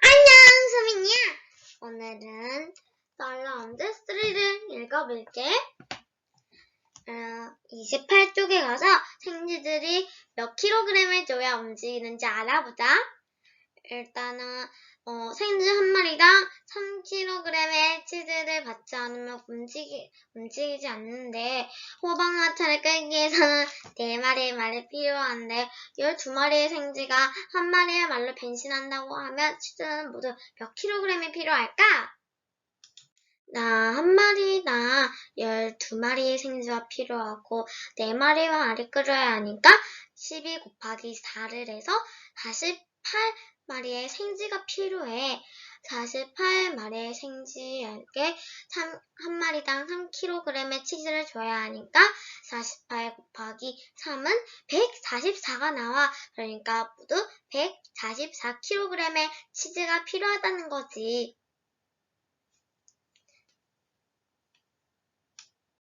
안녕, 수민이야. 오늘은 썰라운드 3를 읽어볼게. 어, 28쪽에 가서 생쥐들이 몇 킬로그램을 줘야 움직이는지 알아보자. 일단은 어, 생쥐 한 마리당 3kg의 치즈를 받지 않으면 움직이, 움직이지 않는데 호박 마차를 끌기 위해서는 4마리의 말이 필요한데 12마리의 생쥐가 한 마리의 말로 변신한다고 하면 치즈는 모두 몇 킬로그램이 필요할까? 나 한 마리나 12마리의 생쥐가 필요하고 4마리의 말이 끓여야 하니까 12 곱하기 4를 해서 48마리의 생쥐가 필요해. 48마리의 생쥐 에게 한 마리당 3kg의 치즈를 줘야 하니까 48 곱하기 3은 144가 나와. 그러니까 모두 144kg의 치즈가 필요하다는 거지.